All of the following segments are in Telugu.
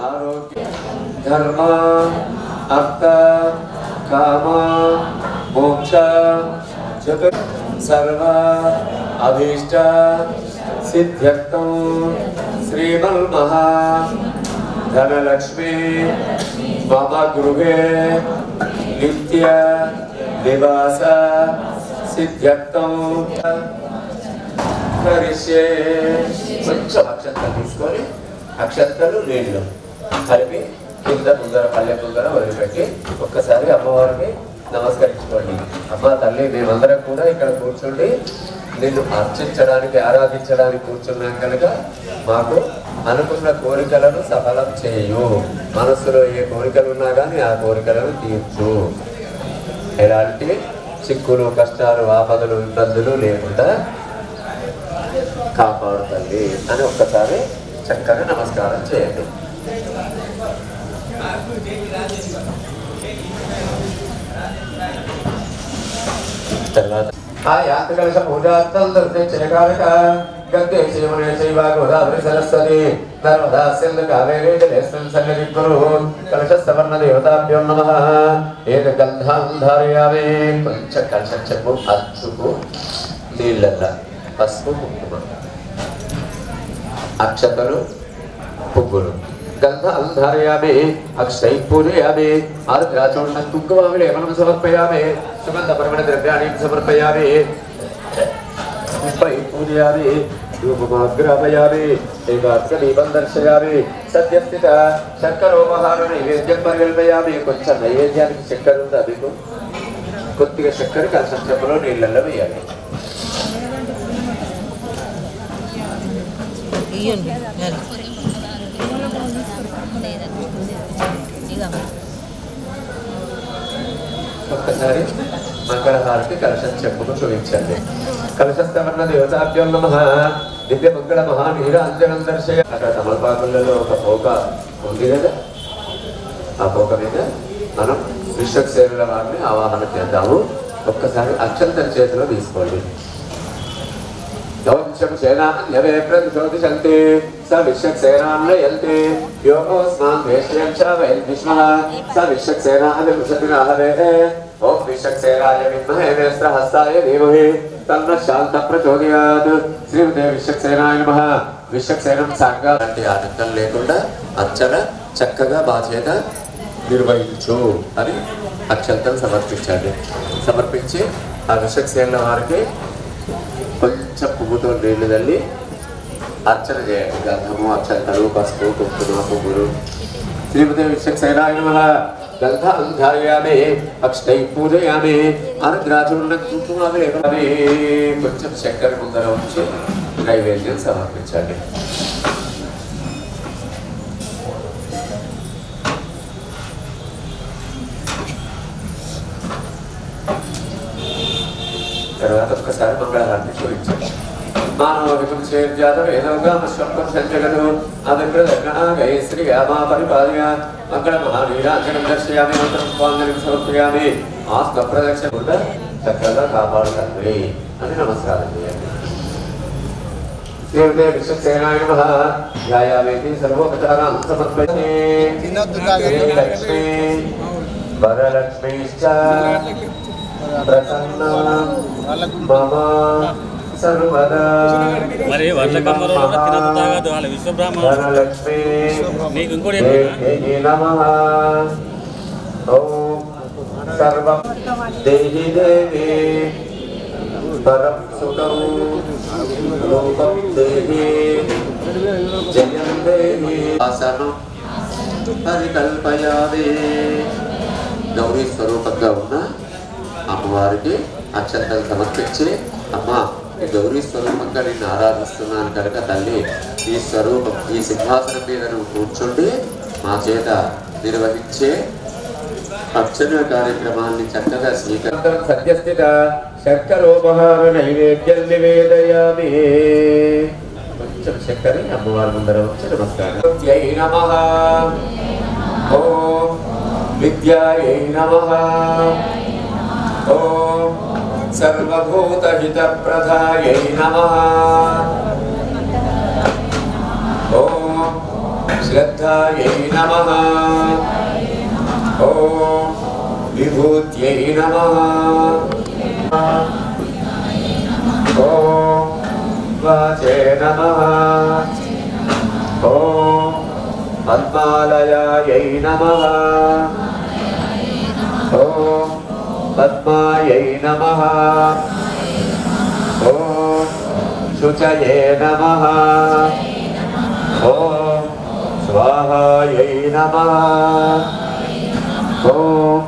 ఆరోగ్య ధర్మ అర్థ కామ మోక్ష చతుర్ సర్వ అభీష్ట సిద్ధ్యర్థం శ్రీమన్మహా ధనలక్ష్మి మమ గృహే నిత్య నివాస సిద్ధ్యర్థం కరిష్యే కొంచెం అక్షంతలు తీసుకొని అక్షంతలు నీళ్ళు కలిపి కింద ముందర పల్లె ముందర వదిలిపెట్టి ఒక్కసారి అమ్మవారిని నమస్కరించుకోండి. అమ్మ తల్లి మేమందరం కూడా ఇక్కడ కూర్చుండి నిన్ను అర్చించడానికి ఆరాధించడానికి కూర్చున్నాం కనుక మాకు అనుకున్న కోరికలను సఫలం చేయు. మనస్సులో ఏ కోరికలు ఉన్నా కానీ ఆ కోరికలను తీర్చు. ఎలాంటి చిక్కులు కష్టాలు ఆపదలు ఇబ్బందులు లేకుండా కాపాడుతుంది అని ఒక్కసారి చక్కగా నమస్కారం చేయండి. తర్వాత. ఆ యాంత్ర కలశ పూజార్థం దర్శించకాలక గంగే శివనే శివ గోదావరి సరస్వతి నర్మదా సింధు కావేరీ జలేస్మిన్ సన్నిధి గురు కలశ సవర్ణ దేవతాభ్యం నమ. ఏక గంధాం ధారయామి కొంచెం కలశం చెప్పు. అచ్చుకు నీళ్ళల్ల. పసుపు కుంకుమ. అక్షతలు పువ్వులు. గంధాలు ధారయామి అక్షై పూజయామి ఆరుద్రాచూర్ణం కుంకుమామి లేపనం సుగంధ పరమణ ద్రవ్యాన్ని సమర్పయామే పుష్పై పూజయామి ధూపమాగ్రాపయామి ఏకాగ్రదీపం దర్శయామి సద్యస్థిత శర్కరోపహార నైవేద్యం పరికల్పయామి కొంచెం నైవేద్యానికి చక్కెర ఉందా మీకు కొద్దిగా చక్కెర కలసం చెప్పులో నీళ్ళల్లో వేయాలి. ఇయ్యండి. ఒక్కసారి మంగళహారతి కలశం చెప్పును చూపించండి. కలశస్థమన్న దేవతాభ్యం నమ దివ్య మంగళ మహానీర అంజనం దర్శయ అక్కడ తమలపాకులలో ఒక పోక ఉంది కదా? ఆ పోక మీద మనం విశ్వక్ సేవల వారిని ఆవాహన చేద్దాము. ఒక్కసారి అక్షంతర చేతిలో తీసుకోండి. దౌత్యం సేనాన్యవే ప్రతిశోధిషంతి స విశ్వక్సేనాన్వయంతి యోగోస్మాన్ వేష్యం చ వైల్ విష్మః స విశ్వక్సేనాది వృషతినాహవే ఓం విశ్వక్సేనాయ విద్మహే నేస్త్రహస్తాయ ధీమహి తన్న శాంత ప్రచోదయాత్ శ్రీమతే విశ్వక్సేనాయ నమః విశ్వక్సేనం సాంగా అంటే ఆటంకం లేకుండా అచ్చన చక్కగా బాధ్యత నిర్వహించు అని అక్షంతం సమర్పించండి. సమర్పించి ఆ విశ్వక్సేన వారికి కొంచెం పువ్వుతో నీళ్ళు తల్లి అర్చన చేయండి. గంధము అక్షంతలు పసుపు కుంకుమ పువ్వులు. శ్రీమతి విశ్వక్సేనాయ నమ. గంధ అంధారయామి అక్షై పూజయామి అనుగ్రాచున్న కుంకుమావి లేపని కొంచెం చక్కెర ముందర ఉంచి నైవేద్యం సమర్పించండి తర్వాత ఒక్కసారి మంగళహారతి చూపించండి మానవ వికం చేర్జాతం స్వర్గం సంజగదు అభిప్రదగణాగై శ్రీ యామా పరిపాలయ. మంగళ దర్శయామి మంత్రం సమర్పయామి. ప్రదక్షిణ కూడా చక్కగా అని నమస్కారం చేయండి. శ్రీమతే విశ్వసేనాయ ధ్యాయామేతి వరలక్ష్మీశ్చ. ప్రసన్న మమ. మరి వర్షకమ్మలో కూడా తినదు తాగదు వాళ్ళ నీకు ఇంకోటి సర్వం దేహి దేవి. పరం సుఖం రూపం దేహి. జయం దేహి. ఆసనం పరికల్పయామి. గౌరీ స్వరూపంగా ఉన్న అమ్మవారికి అక్షంతలు సమర్పించి అమ్మ గౌరీ స్వరూపంగా నిన్ను ఆరాధిస్తున్నాను కనుక తల్లి. ఈ స్వరూపం ఈ సింహాసనం మీద నువ్వు కూర్చుండి మా చేత నిర్వహించే అర్చన కార్యక్రమాన్ని చక్కగా స్వీకరించడం సత్యస్థిత శర్కరోపహార నైవేద్యం నివేదయామి. కొంచెం చక్కెర అమ్మవారి ముందర వచ్చి నమస్కారం. నమ. ఓం విద్యాయై నమ. ఓం సర్వభూతహితప్రదాయై నమ ఓం శ్రద్ధాయై నమ ఓం విభూత్యై నమ ఓం వాచే నమ ఓం పద్మాలయాయై నమ ఓం పద్మాయై నమ ఓం శుచయే నమ ఓం స్వాహాయై నమ ఓం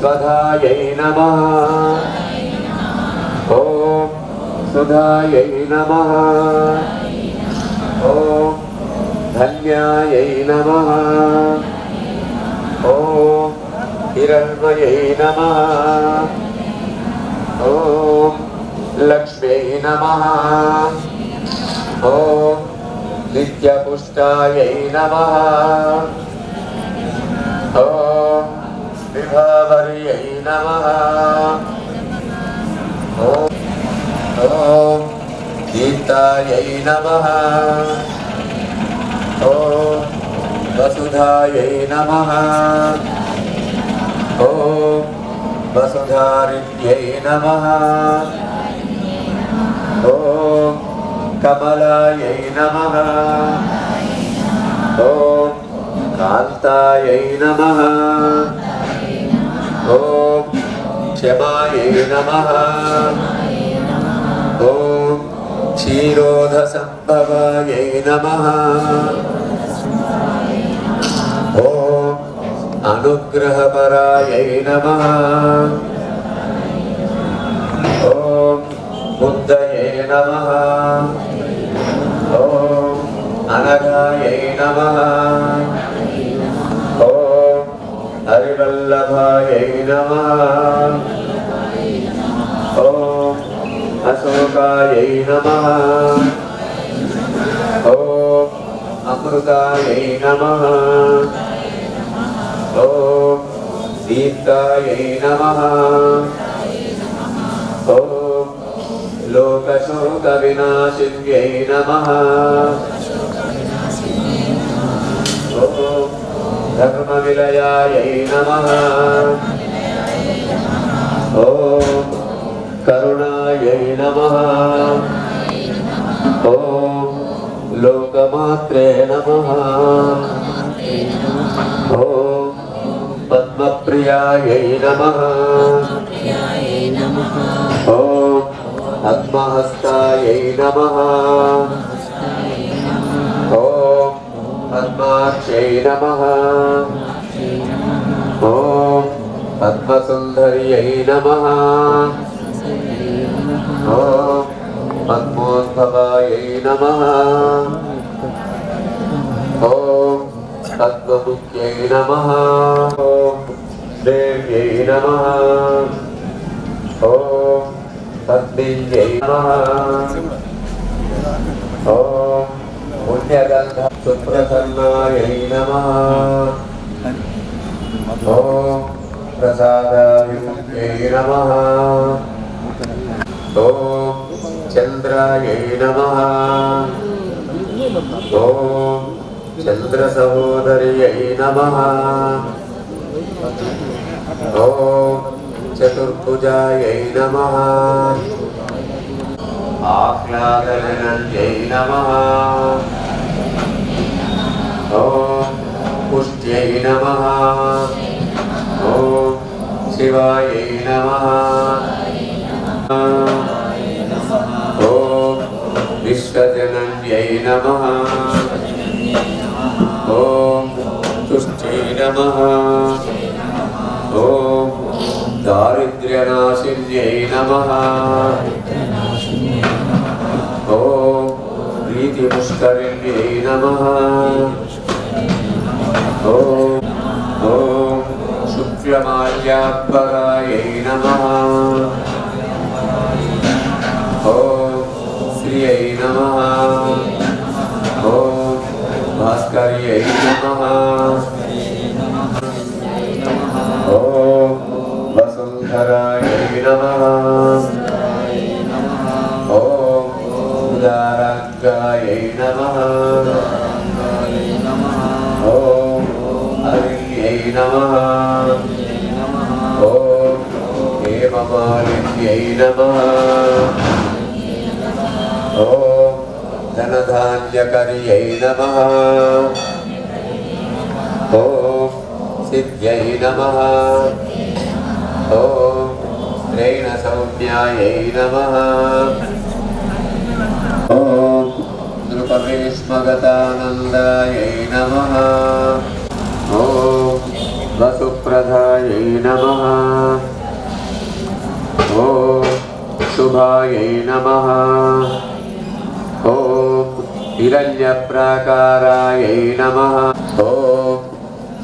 స్వధాయై నమ ఓం సుధాయై నమ ఓం ధన్యాయై నమ ఓం హిరణ్మయై నమ. ఓం లక్ష్మ్యై నమ. ఓం నిత్యపుష్టాయై నమ. ఓం విభావర్యై నమ. ఓం ఓం గీతాయై నమ. ఓం వసుధాయై నమ ఓం వసుధారిణ్యై నమ ఓం కమలాయై నమ ఓం కాంతాయై నమ ఓం క్షమాయై నమ ఓం క్షీరోధసంభవాయై అనుగ్రహపరాయై నమ. ఓం బుద్ధయే నమ. ఓం అనఘాయై నమ. ఓం హరివల్లభాయై నమ. ఓం అశోకాయై నమ. ఓం అమృతాయై నమ. ఓం దీప్తాయై నమ ఓం లోకశోక వినాశిన్యై నమ ఓం ధర్మ విలయాయై నమ ఓం కరుణాయై నమ ఓం లోకమాత్రే నమ ఓం ప్రియాయై నమ. ఓం పద్మహస్తాయై నమ. ఓం పద్మాక్షై నమ. ఓం పద్మసుందర్యై నమ. ఓం పద్మోద్భవాయై నమ. ఓం పద్మముఖ్యై నమ. ఓం దేవ్యై నమ ఓం పద్మిన్యై నమ ఓం పుణ్యగంధ సుప్రసన్నాయై నమ ఓం ప్రసాదాభిముఖ్యై నమ ఓం చంద్రాయై నమ ఓం చంద్రసహోదర్యై నమ ఓం చతుర్భుజాయై నమ. ఆహ్లాదవినంద్యై నమ. ఓం పుష్ట్యై నమ. ఓం శివాయై నమ. ఓం విశ్వజనన్యై నమ. ఓం తుష్ట్యై దారిద్ర్యనాశిన్యై నమ. ఓం ప్రీతిపుష్కరిణ్యై నమ. ఓం ఓం శుక్ల చంద్రమాల్యాంబరాయై నమః. ఓం శ్రియై నమః. ఓం భాస్కర్యై ధనధాన్యకర్యై నమ ఓం సిద్ధ్యై నమ ఓం శ్రేణసౌమ్యాయై నమ ఓం నృపవేష్మగతానందాయై నమ ఓం వసుప్రదాయై నమః ఓం శుభాయై నమః ఓం హిరణ్యప్రాకారాయై నమః ఓం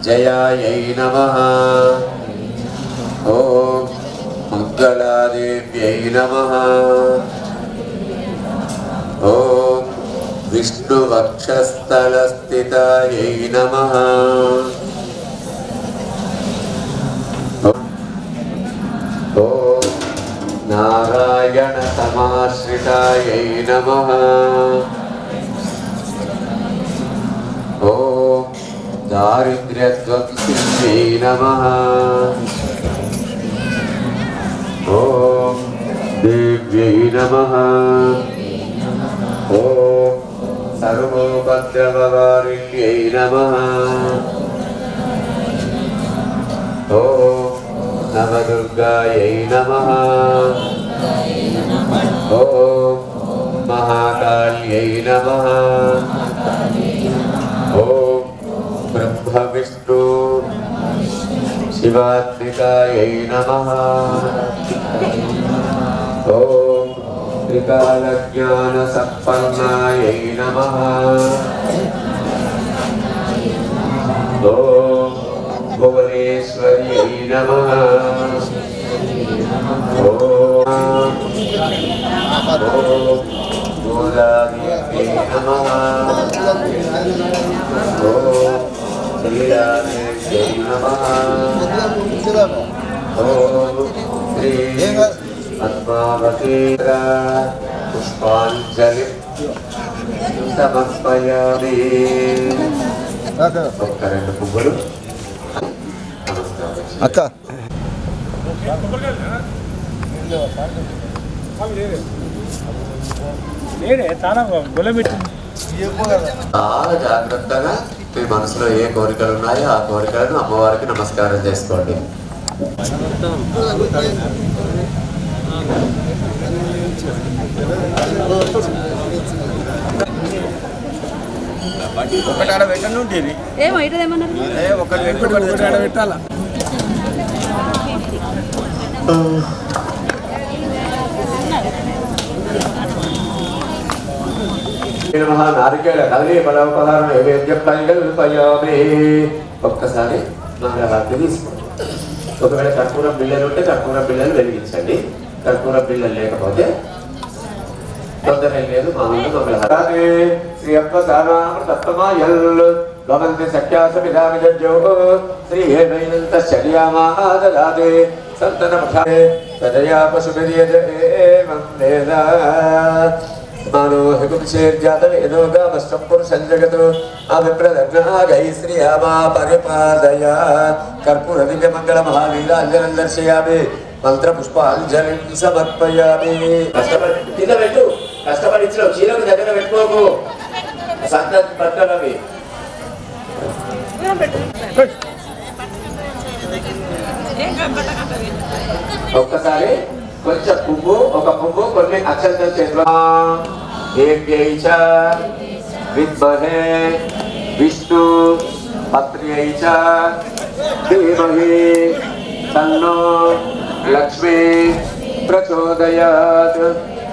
జయాయై నమః ఓం మంగళాదేవ్యై నమః ఓం విష్ణువక్షస్థలస్థితాయై నమః ఓం నారాయణ దారిద్ర్యధ్వంసిన్యై నమః ఓం దేవ్యై నమః ఓం సర్వోపద్రవవారిణ్యై నమః ఓం నవదుర్గాయై నమః ఓం మహాకాళ్యై నమః ఓం బ్రహ్మ విష్ణు శివాత్మికాయై నమః. ఓం త్రికాలజ్ఞానసంపన్నాయై నమః. ఓం భువనేశ్వర్యై నమ. ఓం ఓం గోదాదేవ్యై ఓం పుష్పాంజలి సమర్పయామి ఒక్క రెండు పువ్వులు. అక్క చాలా జాగ్రత్తగా మీ మనసులో ఏ కోరికలు ఉన్నాయో ఆ కోరికలను అమ్మవారికి నమస్కారం చేసుకోండి. ఒకటి పెట్టండి ఏమో పెట్టాలా? నమః నారికేళ కదలి పదవ పదాలను నైవేద్యం కల్పయామి ఒక్కసారి మంగళహారతి తీసుకోండి. ఒకవేళ కర్పూర బిళ్ళలు ఉంటే కర్పూర బిళ్ళలు వెలిగించండి. కర్పూర బిళ్ళలు లేకపోతే తొందర లేదు మామూలుగా మంగళహారతి శ్రీ అప్ప సారామృతత్వమాయల్ భవంతి సఖ్యాస విధామి జజ్జో శ్రీ హేమైనంత శర్యామాదదాతే సంతన పఠాతే తదయా పశుభిర్యజ ఏవం వేద మానోహిపుంశేర్జాతవేదోగామస్తం పురుషం జగత్ అభిప్రదగ్నాగై అమా పరిపాదయ కర్పూర దివ్య మంగళ మహావీరాంజనం దర్శయామి మంత్ర పుష్పాంజలిం సమర్పయామి కష్టపడి కింద పెట్టు. కష్టపడి ఇచ్చిన చీరకు దగ్గర పెట్టుకోకు. సంత పట్టలవి ఒక్కసారి కొంచెం పువ్వు ఒక పువ్వు కొన్ని అక్షంతం చేతిలో. దేవ్యై చ విద్మహే విష్ణు పత్ర్యై చ ధీమహి తన్నో లక్ష్మీ ప్రచోదయాత్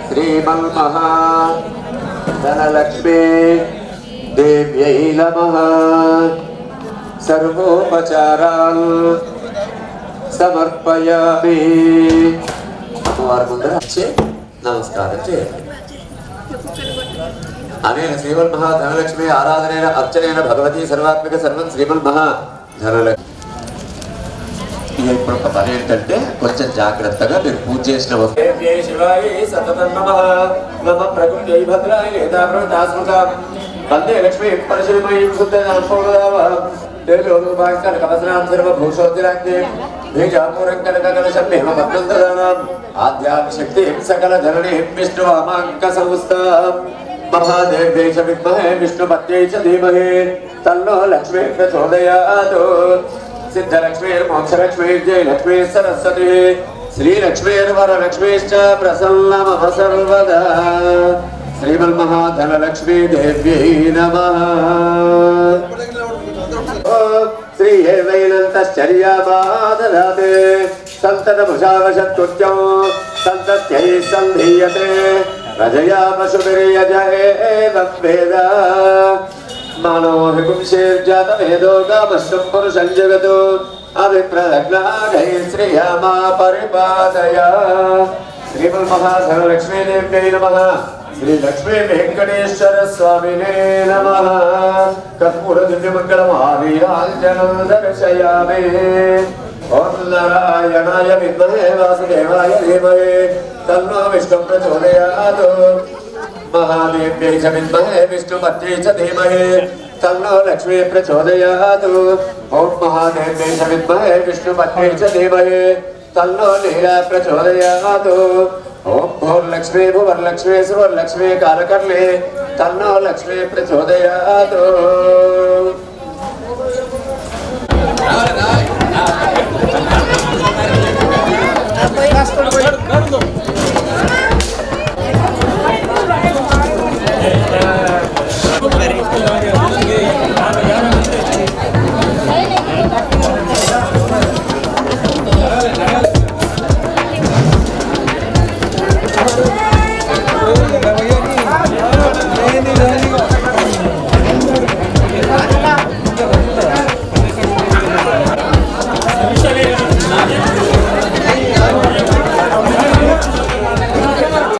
శ్రీమన్మహా ధనలక్ష్మీ దేవ్యై నమః సర్వోపచారాల్ సమర్పయామి. అమ్మవారి ముందర వచ్చి నమస్కారం చేయాలి అనేన శ్రీమన్మహా ధనలక్ష్మి ఆరాధనైన అర్చనైన భగవతి సర్వాత్మిక సర్వం శ్రీమన్మహా ధనలక్ష్మి ఇప్పుడు ఒక పని ఏంటంటే కొంచెం జాగ్రత్తగా మీరు పూజ చేసిన వస్తువు. శివాయ సతతం నమ. నమ ప్రకృతి భద్రాయ ఏదాస్మృత వందే లక్ష్మీ పరశుమయీ కవసనాం సర్వభూషోద్రాంగే బీజాపూరం సకల ధరణి విష్ణు అమాంక సంస్థ. మహాదేవ్యై చ విద్మహే విష్ణుపత్యై చ ధీమహి తన్నో లక్ష్మీ ప్రచోదయాత్ సిద్ధలక్ష్మీర్మోక్షలక్ష్మీర్జయ లక్ష్మీ సరస్వతి శ్రీలక్ష్మీర్వరలక్ష్మీశ్చ ప్రసన్న మమ సర్వదా శ్రీమన్మహాధనలక్ష్మీ దేవ్యై నమ శ్రీయేవైనంతశ్చర్యామాదదాతే సంతతముషావశత్తుత్యం సంతత్యై సంధీయతే రజయా పశుభిర్యజ ఏవం వేద మానో విపుంశేర్జాతవేదో కామస్వం పురుషం జగతు అవిప్రదగ్నాడై శ్రేయామా పరిపాదయ శ్రీమన్మహాధనలక్ష్మీదేవ్యై నమః శ్రీ ఓం నారాయణాయ విద్మహే వాసుదేవాయ ధీమహి తన్నో విష్ణు ప్రచోదయాత్ మహాదేవ్యై చ విద్మహే విష్ణుమత్యై చ ధీమహి తన్నో లక్ష్మీ ప్రచోదయాత్ ఓం మహాదేవ్యై చ విద్మహే విష్ణుమత్యై చ ధీమహి తన్నో లీలా ప్రచోదయాత్ ఓం భోర్లక్ష్మీ భువర్లక్ష్మీ సువర్లక్ష్మీ కాలకర్ణే తన్నో లక్ష్మీ ప్రచోదయాత్